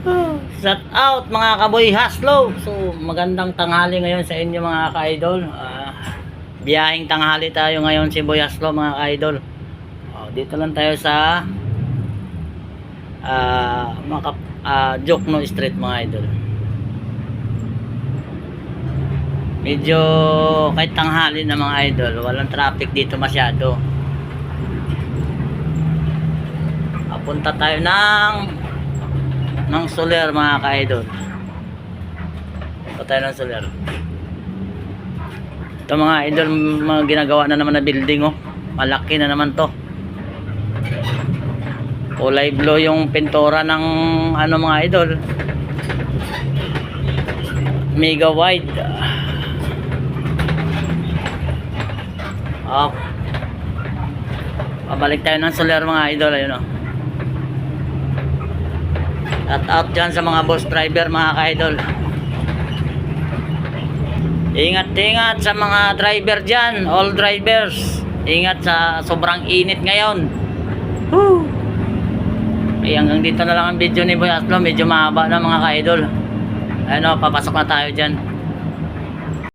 Shout out mga kaboy haslo. So magandang tanghali ngayon sa inyo mga ka-idol. Ah, biyaheng tanghali tayo ngayon si Boy Haslo mga ka-idol. Oh, dito lang tayo sa ah maka ah, Jokno Street mga idol. Medyo kahit tanghali na mga idol, walang traffic dito masyado. Papunta tayo ng ng Soler mga ka-idol. Punta tayo ng Soler. Ito mga idol, mga ginagawa na naman na building oh. Malaki na naman to. Kulay blue yung pintura ng ano mga idol. Mega wide. Up. Pabalik tayo ng Soler mga idol, ayun oh. Shout out dyan sa mga bus driver mga ka-idol. Ingat-ingat sa mga driver dyan, all drivers. Ingat sa sobrang init ngayon. Woo! Ay, hanggang dito na lang ang video ni Boy Aslo. Medyo mahaba na mga ka-idol. Ano, papasok na tayo dyan.